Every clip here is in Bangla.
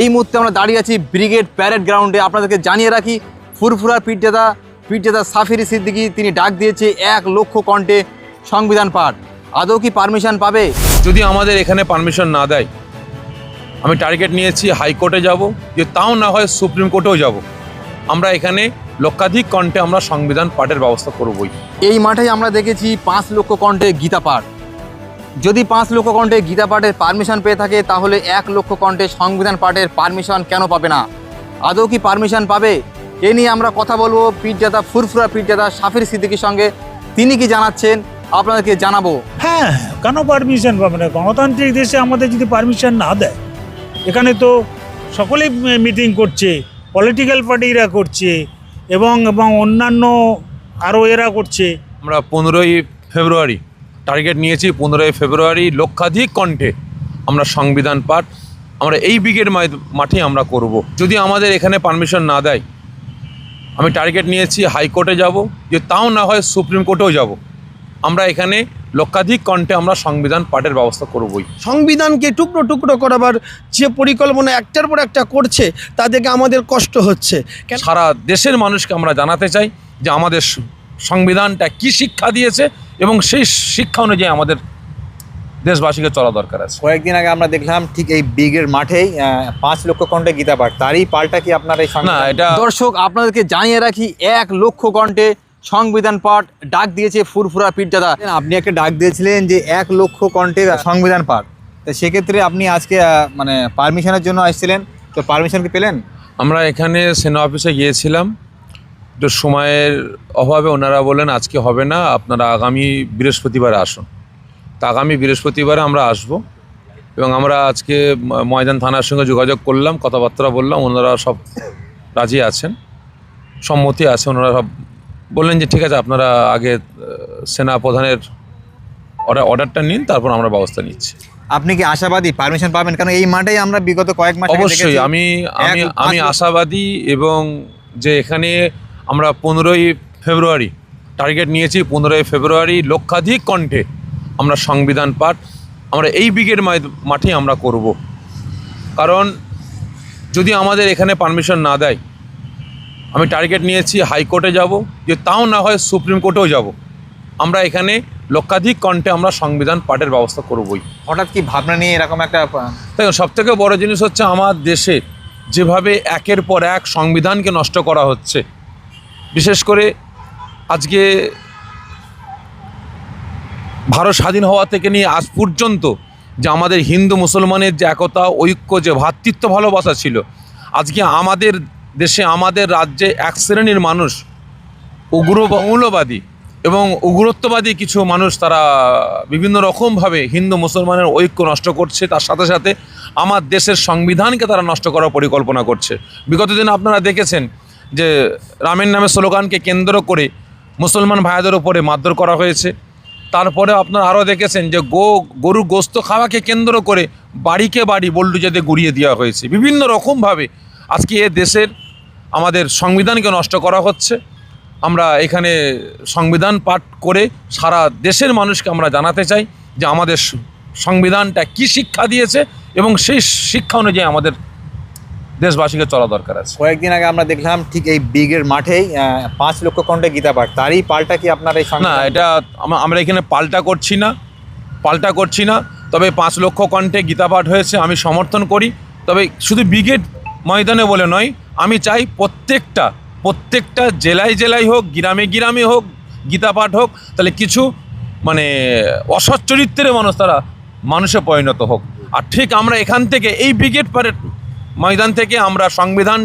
এই মুহূর্তে আমরা দাঁড়িয়ে আছি ব্রিগেড প্যারেড গ্রাউন্ডে। আপনাদেরকে জানিয়ে রাখি ফুরফুরা পীরজাদা পীরজাদা সাফিরি সিদ্দিকি তিনি ডাক দিয়েছে এক লক্ষ কণ্ঠে সংবিধান পাঠ। আদৌ কি পারমিশন পাবে? যদি আমাদের এখানে পারমিশন না দেয় আমি টার্গেট নিয়েছি হাইকোর্টে যাব যে তাও না হয় সুপ্রিম কোর্টেও যাব। আমরা এখানে লক্ষাধিক কণ্ঠে আমরা সংবিধান পাঠের ব্যবস্থা করবই। এই মাঠে আমরা দেখেছি পাঁচ লক্ষ কণ্ঠে গীতা পাঠ। যদি পাঁচ লক্ষ কণ্ঠে গীতা পাঠের পারমিশন পেয়ে থাকে তাহলে এক লক্ষ কণ্ঠে সংবিধান পাঠের পারমিশন কেন পাবে না? আদৌ কি পারমিশন পাবে? এ নিয়ে আমরা কথা বলব পীরজাদা ফুরফুরা পীরজাদা সাফির সিদ্দিকির সঙ্গে। তিনি কি জানাচ্ছেন? আপনাদেরকে জানাব। হ্যাঁ কেন পারমিশন পাবে না? গণতান্ত্রিক দেশে আমাদের যদি পারমিশন না দেয় এখানে তো সকলেই মিটিং করছে পলিটিক্যাল পার্টিরা করছে এবং এবং অন্যান্য আরও এরা করছে। আমরা পনেরোই ফেব্রুয়ারি টার্গেট নিয়েছি পনেরোই ফেব্রুয়ারি লক্ষাধিক কণ্ঠে আমরা সংবিধান পাঠ আমরা এই ব্রিগেড মাঠে আমরা করব। যদি আমাদের এখানে পারমিশন না দেয় আমি টার্গেট নিয়েছি হাইকোর্টে যাব যে তাও না হয় সুপ্রিম কোর্টেও যাব। আমরা এখানে লক্ষাধিক কণ্ঠে আমরা সংবিধান পাঠের ব্যবস্থা করবই। সংবিধানকে টুকরো টুকরো করাবার যে পরিকল্পনা একটার পর একটা করছে তা দেখে আমাদের কষ্ট হচ্ছে। সারা দেশের মানুষকে আমরা জানাতে চাই যে আমাদের সংবিধানটা কি শিক্ষা দিয়েছে এবং সেই শিক্ষা অনুযায়ী আমাদের দেশবাসীকে চলা দরকার আছে। কয়েকদিন আগে আমরা দেখলাম ঠিক এই বিগের মাঠেই পাঁচ লক্ষ কণ্ঠে গীতা পাঠ। তারই পাল্টা কি আপনার এই না, এটা- দর্শক আপনাদেরকে জানিয়ে রাখি এক লক্ষ কণ্ঠে সংবিধান পাঠ ডাক দিয়েছে ফুরফুরা পীরজাদা। আপনি একটা ডাক দিয়েছিলেন যে এক লক্ষ কণ্ঠে সংবিধান পাঠ। তো সেক্ষেত্রে আপনি আজকে মানে পারমিশনের জন্য আসছিলেন। তো পারমিশন কি পেলেন? আমরা এখানে সেনা অফিসে গিয়েছিলাম। একটু সময়ের অভাবে ওনারা বললেন আজকে হবে না আপনারা আগামী বৃহস্পতিবারে আসুন। তা আগামী বৃহস্পতিবারে আমরা আসব এবং আমরা আজকে ময়দান থানার সঙ্গে যোগাযোগ করলাম কথাবার্তা বললাম ওনারা সব রাজি আছেন সম্মতি আছে ওনারা সব বললেন যে ঠিক আছে আপনারা আগে সেনা প্রধানের অর্ডার অর্ডারটা নিন তারপর আমরা ব্যবস্থা নিচ্ছি। আপনি কি আশাবাদী? পারমিশন পাবেন? কারণ এই মাঠেই আমরা বিগত কয়েক মাস অবশ্যই আমি আমি আমি আশাবাদী এবং যে এখানে আমরা পনেরোই ফেব্রুয়ারি টার্গেট নিয়েছি পনেরোই ফেব্রুয়ারি লক্ষাধিক কণ্ঠে আমরা সংবিধান পাঠ আমরা এই ব্রিগেড মাঠেই আমরা করব। কারণ যদি আমাদের এখানে পারমিশন না দেয় আমি টার্গেট নিয়েছি হাইকোর্টে যাব যে তাও না হয় সুপ্রিম কোর্টেও যাব। আমরা এখানে লক্ষাধিক কণ্ঠে আমরা সংবিধান পাঠের ব্যবস্থা করবই। হঠাৎ কি ভাবনা নিয়ে এরকম একটা দেখুন সব থেকে বড় জিনিস হচ্ছে আমার দেশে যেভাবে একের পর এক সংবিধানকে নষ্ট করা হচ্ছে বিশেষ করে আজকে ভারত স্বাধীন হওয়া থেকে নিয়ে আজ পর্যন্ত যে আমাদের হিন্দু মুসলমানের যে একতা, ঐক্য, যে ভ্রাতৃত্ব ভালোবাসা ছিল, আজকে আমাদের দেশে, আমাদের রাজ্যে এক শ্রেণির মানুষ উগ্র মৌলবাদী এবং উগ্রত্ববাদী কিছু মানুষ তারা বিভিন্ন রকমভাবে হিন্দু মুসলমানের ঐক্য নষ্ট করছে। তার সাথে সাথে আমার দেশের সংবিধানকে তারা নষ্ট করার পরিকল্পনা করছে। বিগত দিন আপনারা দেখেছেন যে রামের নামে স্লোগানকে কেন্দ্র করে মুসলমান ভাইদের ওপরে মারধর করা হয়েছে। তারপরে আপনারা আরও দেখেছেন যে গো গরু গোস্ত খাওয়াকে কেন্দ্র করে বাড়িকে বাড়ি বল্ডুজাতে গুড়িয়ে দেওয়া হয়েছে। বিভিন্ন রকমভাবে আজকে এ দেশের আমাদের সংবিধানকে নষ্ট করা হচ্ছে। আমরা এখানে সংবিধান পাঠ করে সারা দেশের মানুষকে আমরা জানাতে চাই যে আমাদের সংবিধানটা কি শিক্ষা দিয়েছে এবং সেই শিক্ষা অনুযায়ী আমাদের দেশবাসীকে চলা দরকার আছে। কয়েকদিন আগে আমরা দেখলাম ঠিক এই ব্রিগেড মাঠেই পাঁচ লক্ষ কণ্ঠে গীতা পাঠ। তারই পাল্টা কি আপনার এই না এটা আমরা এখানে পাল্টা করছি না পাল্টা করছি না। তবে পাঁচ লক্ষ কণ্ঠে গীতাপাঠ হয়েছে আমি সমর্থন করি। তবে শুধু ব্রিগেড ময়দানে বলে নয় আমি চাই প্রত্যেকটা প্রত্যেকটা জেলায় জেলায় হোক গ্রামে গ্রামে হোক গীতাপাঠ হোক তাহলে কিছু মানে অসৎ চরিত্রের মানুষ তারা মানুষে পরিণত হোক। আর ঠিক আমরা এখান থেকে এই ব্রিগেড পারের ময়দান থেকে আমরা সংবিধান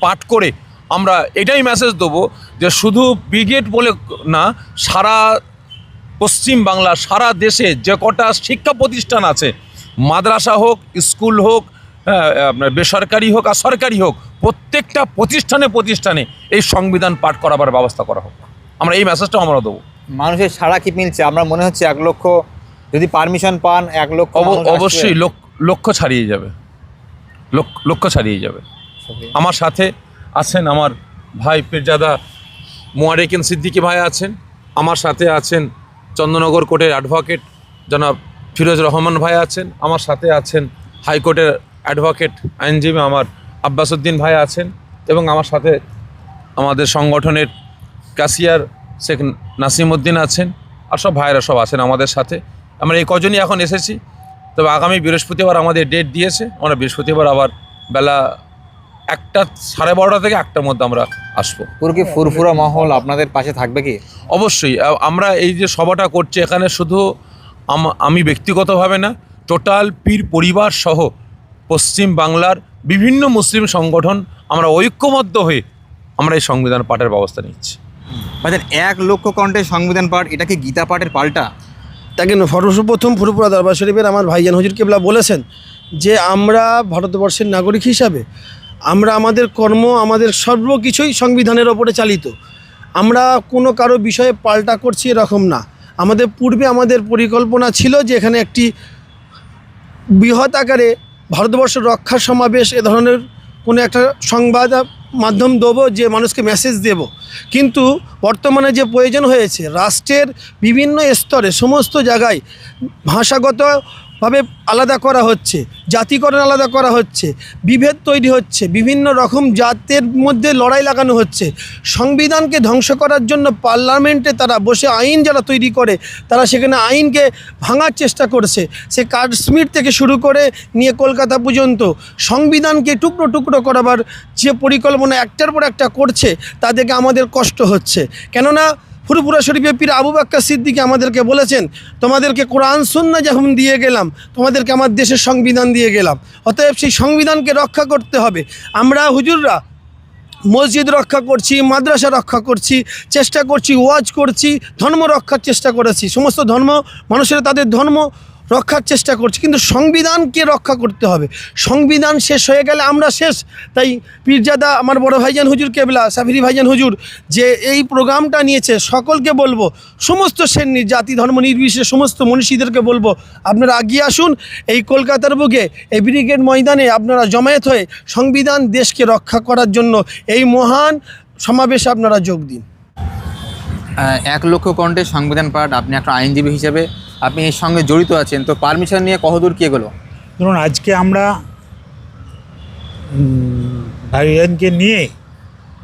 পাঠ করে আমরা এটাই মেসেজ দেবো যে শুধু ব্রিগেড বলে না সারা পশ্চিম বাংলা সারা দেশে যে কটা শিক্ষা প্রতিষ্ঠান আছে মাদ্রাসা হোক স্কুল হোক হ্যাঁ, আপনার বেসরকারি হোক আর সরকারি হোক প্রত্যেকটা প্রতিষ্ঠানে প্রতিষ্ঠানে এই সংবিধান পাঠ করাবার ব্যবস্থা করা হোক। আমরা এই মেসেজটাও আমরা দেবো। মানুষের সারা কি মিলছে? আমরা মনে হচ্ছে এক লক্ষ যদি পারমিশন পান এক লক্ষ অব- অবশ্যই লক্ষ লক্ষ্য ছাড়িয়ে যাবে। লক্ষ্য ছাড়িয়ে যাবে। আমার সাথে আছেন আমার ভাই পীরজাদা মোয়ারেকিন সিদ্দিকি ভাই আছেন। আমার সাথে আছেন চন্দননগর কোর্টের অ্যাডভোকেট জনাব ফিরোজ রহমান ভাই আছেন। আমার সাথে আছেন হাইকোর্টের অ্যাডভোকেট আইনজীবী আমার আব্বাসুদ্দিন ভাই আছেন এবং আমার সাথে আমাদের সংগঠনের কাসিয়ার শেখ নাসিমউদ্দিন আছেন। আর সব ভাইরা সব আছেন আমাদের সাথে। আমরা এই কজনই এখন এসেছি। তবে আগামী বৃহস্পতিবার আমাদের ডেট দিয়েছে। আমরা বৃহস্পতিবার আবার বেলা একটা সাড়ে বারোটা থেকে একটার মধ্যে আমরা আসব। পুরো কি ফুরফুরা মহল আপনাদের পাশে থাকবে কি? অবশ্যই। আমরা এই যে সভাটা করছি এখানে শুধু আম- আমি ব্যক্তিগতভাবে না টোটাল পীর পরিবার সহ পশ্চিম বাংলার বিভিন্ন মুসলিম সংগঠন আমরা ঐক্যবদ্ধ হয়ে আমরা এই সংবিধান পাঠের ব্যবস্থা নিচ্ছি। এক লক্ষ কণ্ঠে সংবিধান পাঠ এটা কি গীতা পাঠের পাল্টা? তাকে সর্বপ্রথম ফুরপুরা দরবার শরীফের আমার ভাইজান হজুর কেবলা বলেছেন যে আমরা ভারতবর্ষের নাগরিক হিসাবে, আমরা আমাদের কর্ম, আমাদের সর্বকিছুই সংবিধানের ওপরে চালিত। আমরা কোনো কারও বিষয়ে পাল্টা করছি এরকম না। আমাদের পূর্বে আমাদের পরিকল্পনা ছিল যে এখানে একটি বৃহৎ আকারে ভারতবর্ষ রক্ষা সমাবেশ এ ধরনের কোনো একটা সংবাদ মাধ্যম দেবো, যে মানুষকে মেসেজ দেব। কিন্তু বর্তমানে যে প্রয়োজন হয়েছে, রাষ্ট্রের বিভিন্ন স্তরে, সমস্ত জায়গায় ভাষাগতভাবে আলাদা করা হচ্ছে, জাতিকরণ আলাদা করা হচ্ছে, বিভেদ তৈরি হচ্ছে, বিভিন্ন রকম জাতের মধ্যে লড়াই লাগানো হচ্ছে। সংবিধানকে ধ্বংস করার জন্য পার্লামেন্টে তারা বসে আইন যারা তৈরি করে, তারা সেখানে আইনকে ভাঙার চেষ্টা করছে। সে কাশ্মীর থেকে শুরু করে নিয়ে কলকাতা পর্যন্ত সংবিধানকে টুকরো টুকরো করাবার যে পরিকল্পনা একটার পর একটা করছে, তা দেখে আমাদের কষ্ট হচ্ছে। কেননা ফুরপুরা শরীফে পীর আবু বাক্কা সিদ্দিকে আমাদেরকে বলেছেন, তোমাদেরকে কোরআন সুন্না যখন দিয়ে গেলাম, তোমাদেরকে আমার দেশের সংবিধান দিয়ে গেলাম। অতএব সেই সংবিধানকে রক্ষা করতে হবে। আমরা হুজুররা মসজিদ রক্ষা করছি, মাদ্রাসা রক্ষা করছি, চেষ্টা করছি, ওয়াজ করছি, ধর্ম রক্ষার চেষ্টা করেছি। সমস্ত ধর্ম, মানুষের তাদের ধর্ম রক্ষার চেষ্টা করছি, কিন্তু সংবিধানকে রক্ষা করতে হবে। সংবিধান শেষ হয়ে গেলে আমরা শেষ। তাই পীরজাদা, আমার বড় ভাইজান হুজুর কেবলা, সাফিরি ভাইজান হুজুর, যে এই প্রোগ্রামটা নিয়েছে, সকলকে বলব, সমস্ত শ্রেণির জাতি, ধর্ম নির্বিশেষে সমস্ত মনীষীদেরকে বলব, আপনারা এগিয়ে আসুন, এই কলকাতার বুকে, এই ব্রিগেড ময়দানে আপনারা জমায়েত হয়ে সংবিধান দেশকে রক্ষা করার জন্য এই মহান সমাবেশে আপনারা যোগ দিন। এক লক্ষ কণ্ঠে সংবিধান পাঠ, আপনি একটা আইনজীবী হিসেবে আপনি এর সঙ্গে জড়িত আছেন, তো পারমিশন নিয়ে কতদূর কি এগোলো? ধরুন, আজকে আমরা ভাইজানকে নিয়ে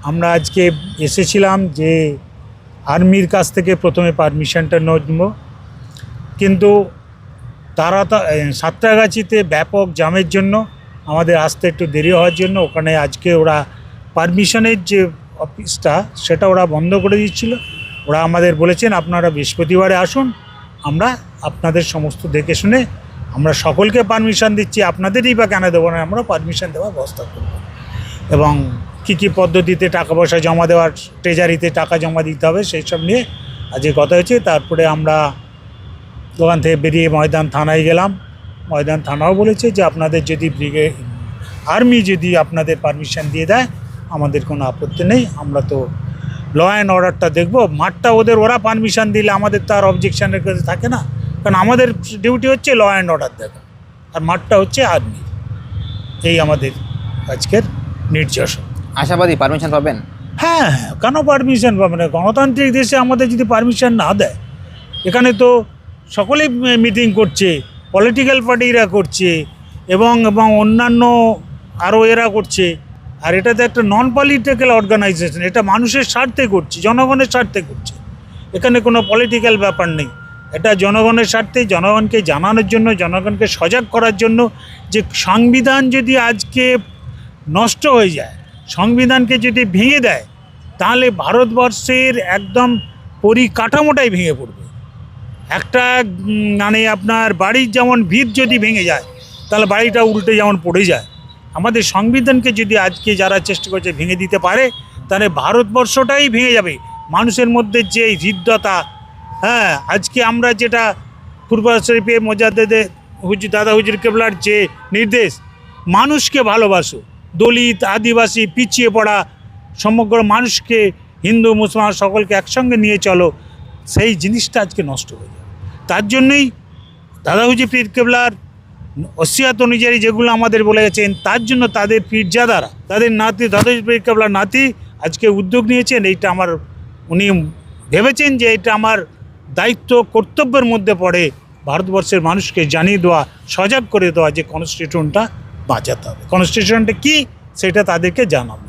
আমরা আজকে এসেছিলাম যে আর্মির কাছ থেকে প্রথমে পারমিশনটা নেব। কিন্তু তারা সাঁতরাগাছিতে ব্যাপক জামের জন্য, আমাদের আসতে একটু দেরি হওয়ার জন্য, ওখানে আজকে ওরা পারমিশনের যে অফিসটা, সেটা ওরা বন্ধ করে দিচ্ছিল ওরা আমাদের বলেছেন, আপনারা বৃহস্পতিবারে আসুন, আমরা আপনাদের সমস্ত দেখে শুনে আমরা সকলকে পারমিশন দিচ্ছি, আপনাদেরই বা কেন দেবো না, আমরা পারমিশন দেওয়ার ব্যবস্থা করব। এবং কী কী পদ্ধতিতে টাকা পয়সা জমা দেওয়ার ট্রেজারিতে টাকা জমা দিতে হবে সেই সব নিয়ে আজকে কথা হয়েছে। তারপরে আমরা দোকান থেকে বেরিয়ে ময়দান থানায় গেলাম। ময়দান থানাও বলেছে যে আপনাদের যদি ব্রিগেড আর্মি যদি আপনাদের পারমিশন দিয়ে দেয়, আমাদের কোনো আপত্তি নেই। আমরা তো ল অ্যান্ড অর্ডারটা দেখব। মাঠটা ওদের ওরা পারমিশন দিলে আমাদের তো আর অবজেকশানের কাছে থাকে না। কারণ আমাদের ডিউটি হচ্ছে ল অ্যান্ড অর্ডার দেখা আর মাঠটা হচ্ছে আর্মি এই আমাদের আজকের নির্যাস আশাবাদী পারমিশন পাবেন? হ্যাঁ হ্যাঁ। কেন পারমিশন পাবে না? গণতান্ত্রিক দেশে আমাদের যদি পারমিশন না দেয় এখানে তো সকলেই মিটিং করছে পলিটিক্যাল পার্টিরা করছে এবং এবং অন্যান্য আরও এরা করছে। আর এটা তো একটা নন পলিটিক্যাল অর্গানাইজেশন এটা মানুষের স্বার্থে করছে জনগণের স্বার্থে করছে। এখানে কোনো পলিটিক্যাল ব্যাপার নেই। এটা জনগণের স্বার্থে, জনগণকে জানানোর জন্য, জনগণকে সজাগ করার জন্য যে সংবিধান যদি আজকে নষ্ট হয়ে যায়, সংবিধানকে যদি ভেঙে দেয়, তাহলে ভারতবর্ষের একদম পরিকাঠামোটাই ভেঙে পড়বে। একটা মানে আপনার বাড়ির যেমন ভিত যদি ভেঙে যায়, তাহলে বাড়িটা উল্টে যেমন পড়ে যায়। আমাদের সংবিধানকে যদি আজকে যারা চেষ্টা করছে ভেঙে দিতে পারে, তাহলে ভারতবর্ষটাই ভেঙে যাবে। মানুষের মধ্যে যে হৃদ্যতা হ্যাঁ আজকে আমরা যেটা ফুরফুরা শরীফে মোজাদ্দেদে হুজুর দাদা হুজুর কেবলার যে নির্দেশ, মানুষকে ভালোবাসো, দলিত, আদিবাসী, পিছিয়ে পড়া, সমগ্র মানুষকে, হিন্দু, মুসলমান সকলকে একসঙ্গে নিয়ে চলো, সেই জিনিসটা আজকে নষ্ট হয়ে যাবে। তার জন্যই দাদা হুজুর পীর কেবলার ওসিয়াত অনুযায়ী যেগুলো আমাদের বলে গেছেন, তার জন্য তাদের পীরজাদারা, তাদের নাতি, দাদা হুজুর পীর কেবলার নাতি আজকে উদ্যোগ নিয়েছেন, এইটা আমার, উনি ভেবেছেন যে এটা আমার দায়িত্ব কর্তব্যের মধ্যে পড়ে ভারতবর্ষের মানুষকে জানিয়ে দেওয়া, সজাগ করে দেওয়া যে কনস্টিটিউশনটা বাঁচাতে হবে। কনস্টিটিউশনটা কী সেটা তাদেরকে জানাব।